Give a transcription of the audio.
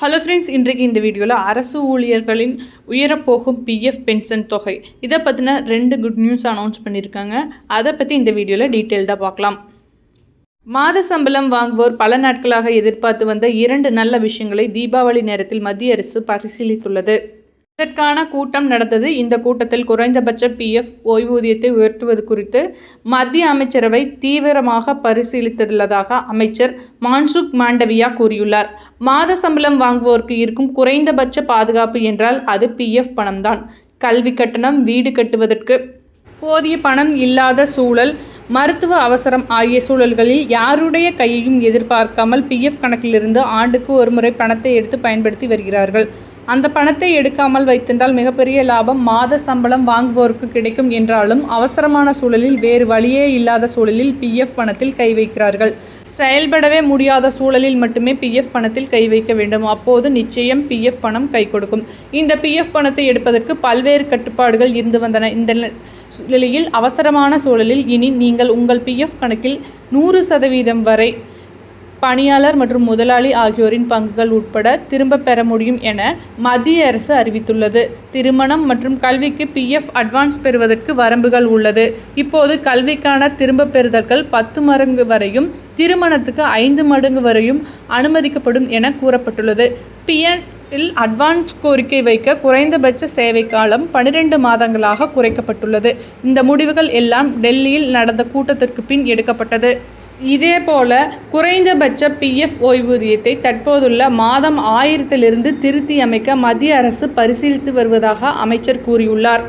Hello friends இன்றைக்கு இந்த வீடியோவில் அரசு ஊழியர்களின் உயரப்போகும் பிஎஃப் பென்ஷன் தொகை. இதை பற்றின ரெண்டு குட் நியூஸ் அனௌன்ஸ் பண்ணியிருக்காங்க அதை பற்றி இந்த வீடியோவில் டீட்டெயில்டாக பார்க்கலாம். மாத சம்பளம் வாங்குவோர் பல நாட்களாக எதிர்பார்த்து வந்த இரண்டு நல்ல விஷயங்களை தீபாவளி நேரத்தில் மத்திய அரசு பரிசீலித்துள்ளது. இதற்கான கூட்டம் நடந்தது. இந்த கூட்டத்தில் குறைந்தபட்ச பிஎஃப் ஓய்வூதியத்தை உயர்த்துவது குறித்து மத்திய அமைச்சரவை தீவிரமாக பரிசீலித்துள்ளதாக அமைச்சர் மான்சுக் மாண்டவியா கூறியுள்ளார். மாத சம்பளம் வாங்குவோருக்கு இருக்கும் குறைந்தபட்ச பாதுகாப்பு என்றால் அது பிஎஃப் பணம்தான். கல்வி கட்டணம் வீடு கட்டுவதற்கு போதிய பணம் இல்லாத சூழல் மருத்துவ அவசரம் ஆகிய சூழல்களில் யாருடைய கையையும் எதிர்பார்க்காமல் பிஎஃப் கணக்கிலிருந்து ஆண்டுக்கு ஒருமுறை பணத்தை எடுத்து பயன்படுத்தி வருகிறார்கள். அந்த பணத்தை எடுக்காமல் வைத்திருந்தால் மிகப்பெரிய லாபம் மாத சம்பளம் வாங்குவோருக்கு கிடைக்கும் என்றாலும் அவசரமான சூழலில் வேறு வழியே இல்லாத சூழலில் பிஎஃப் பணத்தில் கை வைக்கிறார்கள். செயல்படவே முடியாத சூழலில் மட்டுமே பிஎஃப் பணத்தில் கை வைக்க வேண்டும். அப்போது நிச்சயம் பிஎஃப் பணம் கை கொடுக்கும். இந்த பிஎஃப் பணத்தை எடுப்பதற்கு பல்வேறு கட்டுப்பாடுகள் இருந்து வந்தன. இந்த நிலையில் அவசரமான சூழலில் இனி நீங்கள் உங்கள் பிஎஃப் கணக்கில் நூறு சதவீதம் வரை பணியாளர் மற்றும் முதலாளி ஆகியோரின் பங்குகள் உட்பட திரும்ப பெற முடியும் என மத்திய அரசு அறிவித்துள்ளது. திருமணம் மற்றும் கல்விக்கு பிஎஃப் அட்வான்ஸ் பெறுவதற்கு வரம்புகள் உள்ளது. இப்போது கல்விக்கான திரும்ப பெறுதல்கள் பத்து மடங்கு வரையும் திருமணத்துக்கு ஐந்து மடங்கு வரையும் அனுமதிக்கப்படும் என கூறப்பட்டுள்ளது. பிஎஃப் இல் அட்வான்ஸ் கோரிக்கை வைக்க குறைந்தபட்ச சேவை காலம் பனிரெண்டு மாதங்களாக குறைக்கப்பட்டுள்ளது. இந்த முடிவுகள் எல்லாம் டெல்லியில் நடந்த கூட்டத்திற்கு பின் எடுக்கப்பட்டது. இதேபோல குறைந்தபட்ச பிஎஃப் ஓய்வூதியத்தை தற்போதுள்ள மாதம் ஆயிரத்திலிருந்து திருத்தி அமைக்க மத்திய அரசு பரிசீலித்து வருவதாக அமைச்சர் கூறியுள்ளார்.